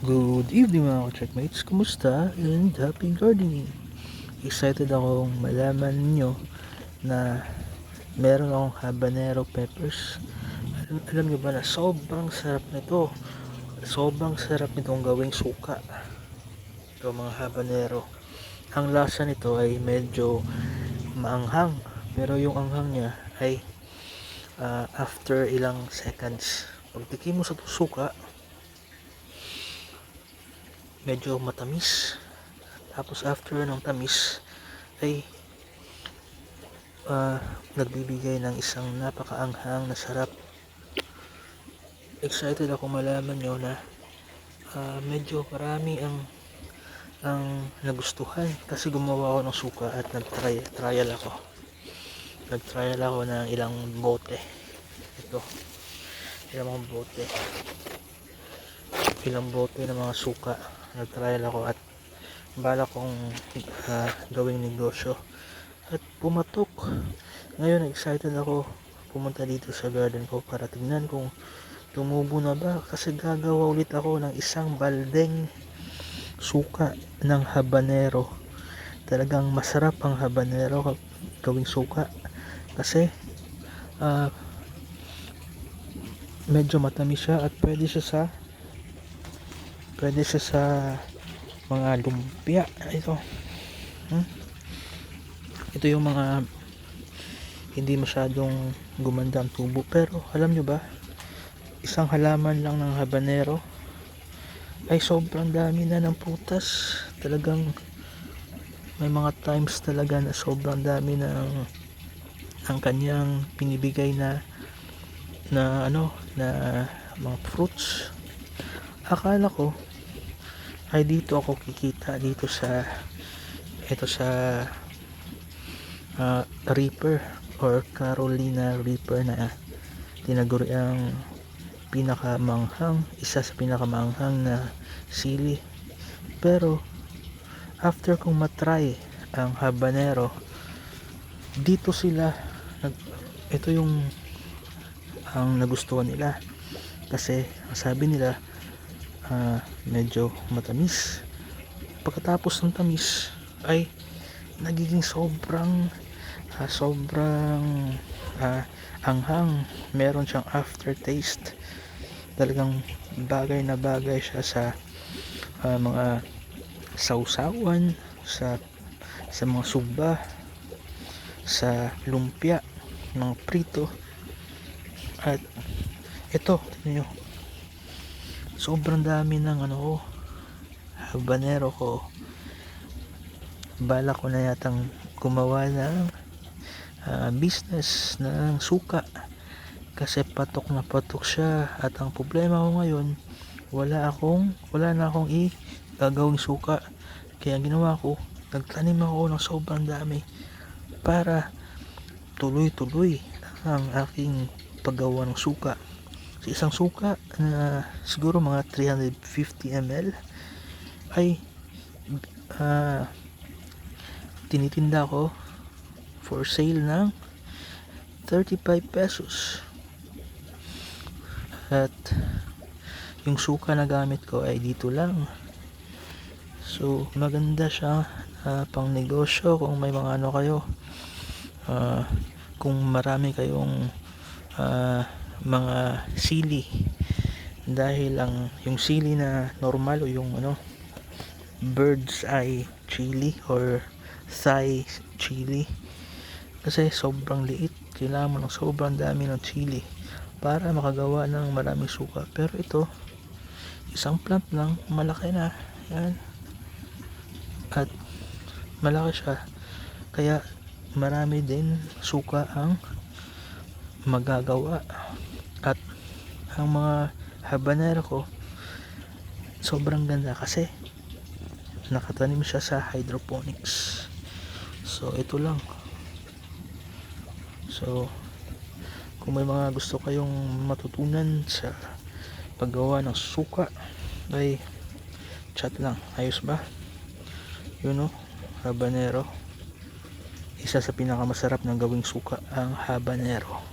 Good evening mga ka-checkmates, kumusta? And happy gardening! Excited akong malaman ninyo na meron akong habanero peppers. Alam, alam nyo ba na sobrang sarap nito. Sobrang sarap nitong gawing suka. Ito mga habanero. Ang lasa nito ay medyo maanghang. Pero yung anghang niya ay ah, after ilang seconds. Pagtikim mo sa suka, medyo matamis. Tapos after ng tamis ay ah, nagbibigay ng isang napakaanghang na sarap. Excited ako malaman nyo na ah, medyo marami ang ang nagustuhan kasi gumawa ako ng suka at nag-try trial ako. Nag-trial ako ng ilang bote. Ito. Ilang bote ilang bote ng mga suka. Nag-trial ako at bala kong ah, gawing negosyo. At pumatok. Ngayon excited ako. Pumunta dito sa garden ko para tingnan kung tumubo na ba kasi gagawa ulit ako ng isang baldeng suka ng habanero. Talagang masarap ang habanero gawing suka. Kasi ah, medyo matamis siya at pwede siya sa pwede siya sa mga lumpia. Ito. Hmm? ito yung mga hindi masyadong gumanda ang tubo. Pero alam nyo ba isang halaman lang ng habanero ay sobrang dami na ng putas talagang may mga times talaga na sobrang dami ng ang kanyang pinibigay na na ano na mga fruits. Akala ko ay dito ako kikita dito sa ito sa ah, Reaper or Carolina Reaper na tinaguri ang pinakamanghang isa sa pinakamanghang na sili. Pero after kong matry ang habanero dito sila nag, ito yung ang nagustuhan nila. Kasi ang sabi nila ah, medyo matamis. Pagkatapos ng tamis ay nagiging sobrang ah, sobrang ah, anghang. Meron siyang aftertaste. Talagang bagay na bagay siya sa ah, mga sausawan sa sa mga suba sa lumpia mga prito. At ito tingnan nyo sobrang dami ng ano ko habanero ko. Bala ko na yatang gumawa ng ah, business ng suka. Kasi patok na patok siya. At ang problema ko ngayon wala akong wala na akong i gagawing suka. Kaya ang ginawa ko nagtanim ako ng sobrang dami para tuloy-tuloy ang aking paggawa ng suka sa isang suka na siguro mga 350 ml ay ah, tinitinda ko for sale ng 35 pesos. At yung suka na gamit ko ay dito lang. So maganda siya ah, pang negosyo kung may mga ano kayo ah, kung marami kayong ah, mga sili. Dahil ang yung sili na normal o yung ano bird's eye chili or thigh chili. Kasi sobrang liit. Kailangan mo ng sobrang dami ng chili para makagawa ng maraming suka. Pero ito isang plant lang. Malaki na. Yan. At malaki siya. Kaya marami din suka ang magagawa at ang mga habanero ko sobrang ganda kasi nakatanim siya sa hydroponics. So ito lang. So kung may mga gusto kayong matutunan sa paggawa ng suka ay chat lang. Ayos ba? Yun o habanero. Isa sa pinakamasarap ng gawing suka ang habanero